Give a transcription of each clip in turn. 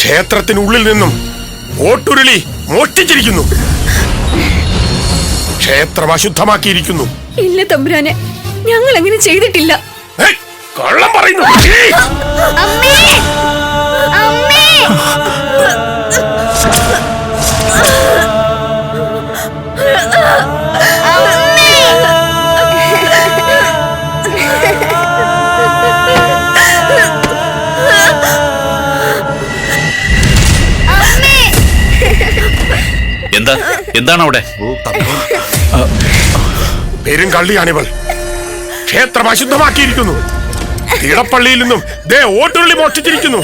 ക്ഷേത്രത്തിനുള്ളിൽ നിന്നും ഓട്ടുരുളി മോഷ്ടിച്ചിരിക്കുന്നു. ക്ഷേത്രം അശുദ്ധമാക്കിയിരിക്കുന്നു ഇല്ല തമ്പുരാനെ ഞങ്ങൾ അങ്ങനെ ചെയ്തിട്ടില്ല. ഏയ്, കള്ളം പറയുന്നു. അമ്മേ! എന്താണ് അവിടെ പെരും കള്ളിയാണിവൾ ക്ഷേത്രം അശുദ്ധമാക്കിയിരിക്കുന്നു. ഇടപ്പള്ളിയിൽ നിന്നും ദേ ഓട്ടുള്ളി മോഷ്ടിച്ചിരിക്കുന്നു.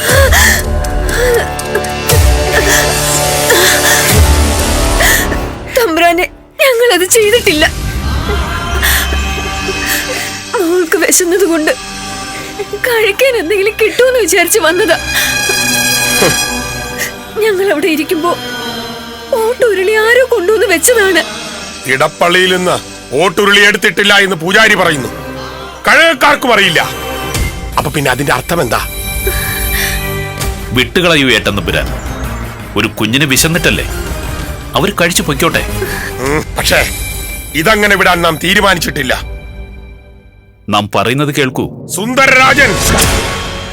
ഞങ്ങളത് ഞങ്ങൾ അത് ചെയ്തിട്ടില്ല. മോൾക്ക് വിശന്നത് കൊണ്ട് കഴിക്കാൻ എന്തെങ്കിലും കിട്ടുമെന്ന് വിചാരിച്ച് വന്നതാ. ഞങ്ങൾ അവിടെ ഇരിക്കുമ്പോ ഓട്ടുരുളി ആരോ കൊണ്ടുവന്ന് വെച്ചതാണ്. ഇടപ്പള്ളിയിൽ നിന്ന് ഓട്ടുരുളി എടുത്തിട്ടില്ല എന്ന് പൂജാരി പറയുന്നു. കഴകക്കാർക്കും അറിയില്ല. അപ്പൊ പിന്നെ അതിന്റെ അർത്ഥം എന്താ? വിട്ടുകളയൂ ഏട്ടന്നപ്പുരാൻ ഒരു കുഞ്ഞിന് വിശന്നിട്ടല്ലേ? അവർ കഴിച്ചു പൊയ്ക്കോട്ടെ. പക്ഷേ ഇതങ്ങനെ വിടാൻ നാം തീരുമാനിച്ചിട്ടില്ല. നാം പറയുന്നത് കേൾക്കൂ. സുന്ദരരാജൻ!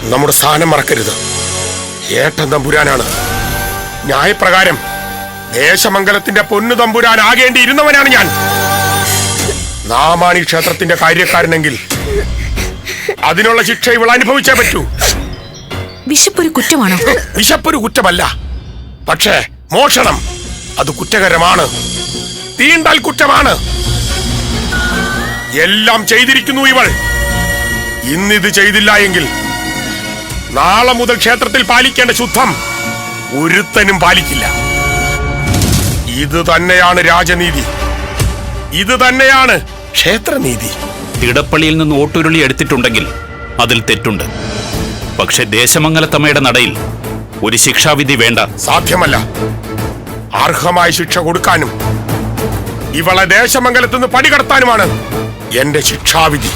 നമ്മുടെ സ്ഥാനം മറക്കരുത്. ഏട്ടൻ തമ്പുരാനാണ്. ന്യായപ്രകാരം ദേശമംഗലത്തിന്റെ പൊന്നു തമ്പുരാൻ ആകേണ്ടിയിരുന്നവനാണ് ഞാൻ. നാമാണ് ഈ ക്ഷേത്രത്തിന്റെ കാര്യക്കാരനെങ്കിൽ അതിനുള്ള ശിക്ഷ ഇവൾ അനുഭവിച്ചേ പറ്റൂ. വിശപ്പൊരു കുറ്റമാണോ? വിശപ്പൊരു കുറ്റമല്ല. പക്ഷേ മോഷണം അത് കുറ്റകരമാണ്. തീണ്ടാൽ കുറ്റമാണ്. എല്ലാം ചെയ്തിരിക്കുന്നു ഇവൾ. ഇന്നിത് ചെയ്തില്ല എങ്കിൽ നാളെ മുതൽ ക്ഷേത്രത്തിൽ പാലിക്കേണ്ട ശുദ്ധം ഒരുത്തനും പാലിക്കില്ല. ഇത് തന്നെയാണ് രാജനീതി. ഇത് തന്നെയാണ് ക്ഷേത്രനീതി. ഇടപ്പള്ളിയിൽ നിന്ന് ഓട്ടുരുളി എടുത്തിട്ടുണ്ടെങ്കിൽ അതിൽ തെറ്റുണ്ട്. പക്ഷെ ദേശമംഗലത്തമ്മയുടെ നടയിൽ ഒരു ശിക്ഷാവിധി വേണ്ട. സാധ്യമല്ല. അർഹമായ ശിക്ഷ കൊടുക്കാനും ഇവളെ ദേശമംഗലത്ത് നിന്ന് പടികടത്താനുമാണ് എന്റെ ശിക്ഷാവിധി.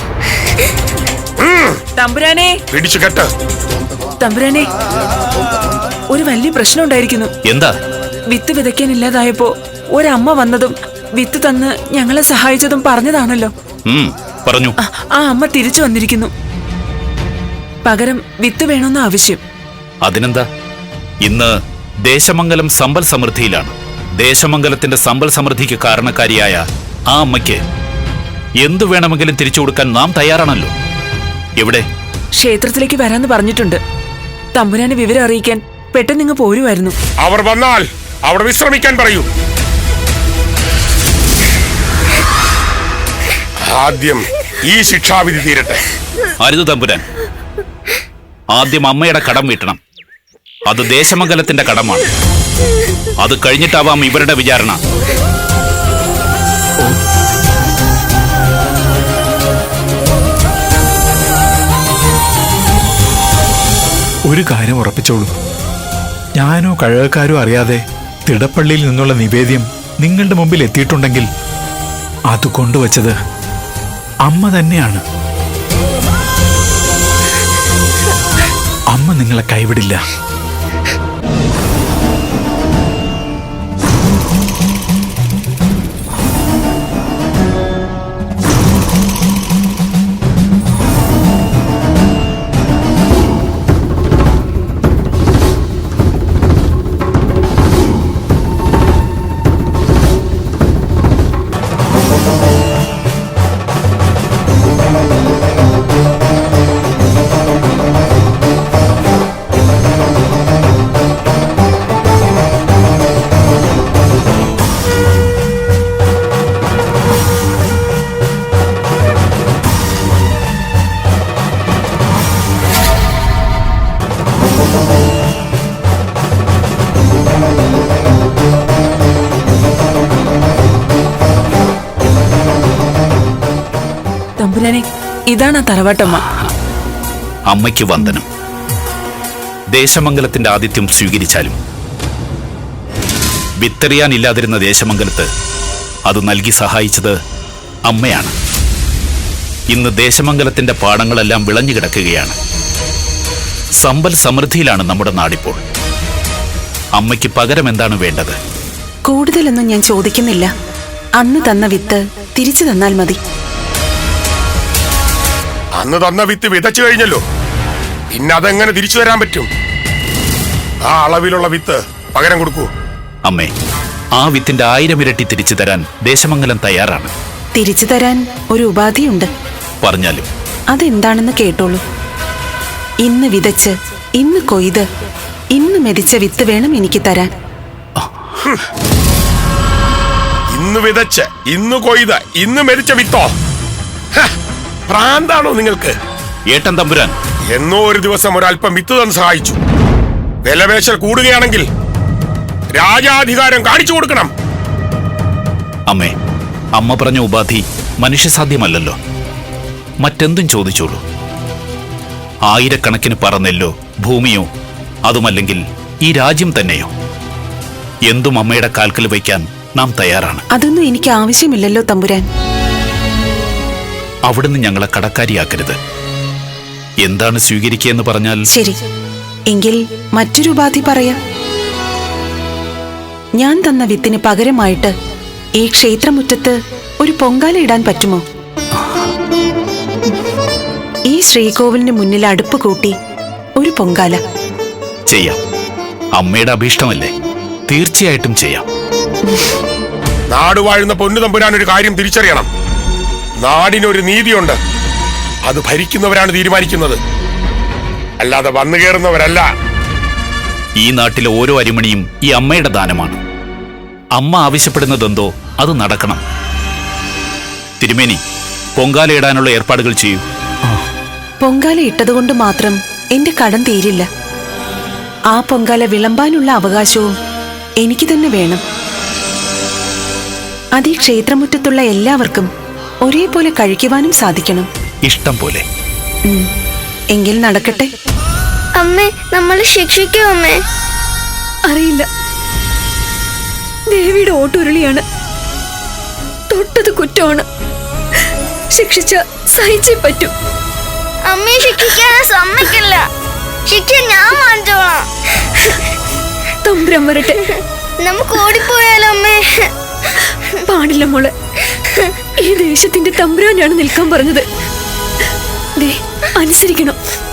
തമ്പുരാനെ. പിടിച്ചു കെട്ട്. തമ്പുരാനെ ഒരു വലിയ പ്രശ്നം ഉണ്ടായിരിക്കുന്നു. എന്താ? വിത്ത് വിതയ്ക്കാൻ ഇല്ലാതായപ്പോ ഒരമ്മ വന്നതും വിത്ത് തന്ന് ഞങ്ങളെ സഹായിച്ചതും പറഞ്ഞതാണല്ലോ. പറഞ്ഞു. ആ, ആ അമ്മ തിരിച്ചു വന്നിരിക്കുന്നു. പകരം വിത്ത് വേണമെന്ന ആവശ്യം. അതിനെന്താ? ഇന്ന് ദേശമംഗലം സമ്പൽ സമൃദ്ധിയിലാണ്. ദേശമംഗലത്തിന്റെ സമ്പൽ സമൃദ്ധിക്ക് കാരണക്കാരിയായ ആ അമ്മയ്ക്ക് എന്തു വേണമെങ്കിലും തിരിച്ചു കൊടുക്കാൻ നാം തയ്യാറാണല്ലോ. എവിടെ? ക്ഷേത്രത്തിലേക്ക് വരാന്ന് പറഞ്ഞിട്ടുണ്ട്. തമ്പുരാനെ വിവരം അറിയിക്കാൻ പെട്ടെന്ന് ഇങ്ങ് പോരുമായിരുന്നു. അവർ വന്നാൽ അവിടെ വിശ്രമിക്കാൻ പറയൂ. ആദ്യം ഈ ശിക്ഷാവിധി തീരട്ടെ. അരുത് തമ്പുരാൻ. ആദ്യം അമ്മയുടെ കടം വീട്ടണം. അത് ദേശമംഗലത്തിന്റെ കടമാണ്. അത് കഴിഞ്ഞിട്ടാവാം ഇവരുടെ വിചാരണ. ഒരു കാര്യം ഉറപ്പിച്ചോളൂ. ഞാനോ കഴകക്കാരോ അറിയാതെ തിടപ്പള്ളിയിൽ നിന്നുള്ള നിവേദ്യം നിങ്ങളുടെ മുമ്പിൽ എത്തിയിട്ടുണ്ടെങ്കിൽ അത് കൊണ്ടുവച്ചത് അമ്മ തന്നെയാണ്. അമ്മ നിങ്ങളെ കൈവിടില്ല. തമ്പുരാനെ ഇതാണ് ആ തറവാട്ടമ്മ. അമ്മയ്ക്ക് വന്ദനം. ദേശമംഗലത്തിന്റെ ആതിഥ്യം സ്വീകരിച്ചാലും. വിത്തെറിയാനില്ലാതിരുന്ന ദേശമംഗലത്ത് അത് നൽകി സഹായിച്ചത് അമ്മയാണ്. ഇന്ന് ദേശമംഗലത്തിന്റെ പാടങ്ങളെല്ലാം വിളഞ്ഞു കിടക്കുകയാണ്. സമ്പൽ സമൃദ്ധിയിലാണ് നമ്മുടെ നാടിപ്പോൾ. അമ്മയ്ക്ക് പകരം എന്താണ് വേണ്ടത്? കൂടുതലൊന്നും ഞാൻ ചോദിക്കുന്നില്ല. അന്ന് തന്ന വിത്ത് തിരിച്ചു തന്നാൽ മതി. അന്ന് തന്ന വിത്ത് വിതച്ചു കഴിഞ്ഞല്ലോ. പിന്നെ അതെങ്ങനെ തിരിച്ചു തരാൻ പറ്റും? ആ അളവിലുള്ള വിത്ത് പകരം കൊടുക്കൂ. അമ്മേ ആ വിത്തിന്റെ ആയിരം ഇരട്ടി തിരിച്ചു തരാൻ ദേശമംഗലം തയ്യാറാണ്. തിരിച്ചു തരാൻ ഒരു ഉപാധിയുണ്ട്. പറഞ്ഞാലും. അതെന്താണെന്ന് കേട്ടോളൂ. ഇന്ന് വിതച്ച് ഇന്ന് കൊയ്ത് ഇന്ന് മെതിച്ച വിത്ത് വേണം എനിക്ക് തരാൻ. ഇന്ന് വിതച്ച് ഇന്ന് കൊയ്ത് ഇന്ന് മെതിച്ച വിത്തോ? ഹ, ഭ്രാന്താണോ നിങ്ങൾക്ക്? ഏട്ടൻ തമ്പുരാൻ. എന്നോ ഒരു ദിവസം ഒരല്പം വിത്ത് തന്ന് സഹായിച്ചു. വിലപേശൽ കൂടുകയാണെങ്കിൽ രാജാധികാരം കാണിച്ചു കൊടുക്കണം. അമ്മേ അമ്മ പറഞ്ഞ ഉപാധി മനുഷ്യസാധ്യമല്ലല്ലോ. മറ്റെന്തും ചോദിച്ചോളൂ. ആയിരക്കണക്കിന് പറന്നെല്ലോ ഭൂമിയോ അതുമല്ലെങ്കിൽ ഈ രാജ്യം തന്നെയോ? എന്തും അമ്മയുടെ കാൽക്കൽ വയ്ക്കാൻ നാം തയ്യാറാണ്. അതൊന്നും എനിക്ക് ആവശ്യമില്ലല്ലോ തമ്പുരാൻ. അവിടുന്ന് ഞങ്ങളെ കടക്കാരിയാക്കരുത്. എന്താണ് സ്വീകരിക്കുകയെന്ന് പറഞ്ഞാൽ? ശരി. എങ്കിൽ മറ്റൊരു ഉപാധി പറയാം. ഞാൻ തന്ന വിത്തിന് പകരമായിട്ട് ഈ ക്ഷേത്രമുറ്റത്ത് ഒരു പൊങ്കാല ഇടാൻ പറ്റുമോ? ഈ ശ്രീകോവിലിന് മുന്നിൽ അടുപ്പ് കൂട്ടി ഒരു പൊങ്കാല. ചെയ്യാം. അമ്മയുടെ അഭീഷ്ടമല്ലേ? തീർച്ചയായിട്ടും ചെയ്യാം. നാടുവാഴുന്ന പൊന്നു തമ്പുരാൻ ഒരു കാര്യം തിരിച്ചറിയണം. നാടിനൊരു നീതിയുണ്ട്. അത് ഭരിക്കുന്നവരാണ് തീരുമാനിക്കുന്നത്. അല്ലാതെ വന്നു കയറുന്നവരല്ല ഈ നാട്ടിലെ ഓരോ അരിമണിയും ഈ അമ്മയുടെ ദാനമാണ്. അമ്മ ആവശ്യപ്പെടുന്നതെന്തോ അത് നടക്കണം. തിരുമേനി പൊങ്കാല ഇടാനുള്ള ഏർപ്പാടുകൾ ചെയ്യൂ. പൊങ്കാല ഇട്ടതുകൊണ്ട് മാത്രം എന്റെ കടം തീരില്ല. ആ പൊങ്കാല വിളമ്പാനുള്ള അവകാശവും എനിക്ക് തന്നെ വേണം. അത് ഈ ക്ഷേത്രമുറ്റത്തുള്ള എല്ലാവർക്കും ഒരേപോലെ കഴിക്കുവാനും സാധിക്കണം. ഇഷ്ടം പോലെ. ഉം. എങ്കിൽ നടക്കട്ടെ. അമ്മേ നമ്മളെ ശിക്ഷിക്കോ അമ്മേ. അറിയില്ല. ദേവിയുടെ ഓട്ടുരുളിയാണ്. തൊട്ടത് കുറ്റമാണ്. ശിക്ഷിച്ച സഹിച്ചേ പറ്റൂ. അമ്മയെ ശിക്ഷിക്കാൻ സമ്മതിക്കില്ല. ശിക്ഷ ഞാൻ വാങ്ങിച്ചോളാം. തമ്പുരാൻ വരട്ടെ. നമുക്ക് ഓടിപ്പോയാലോ അമ്മേ? പാടില്ല മോളെ. ഈ ദേശത്തിന്റെ തമ്പുരാനാണ് നിൽക്കാൻ പറഞ്ഞത്. അനുസരിക്കണം.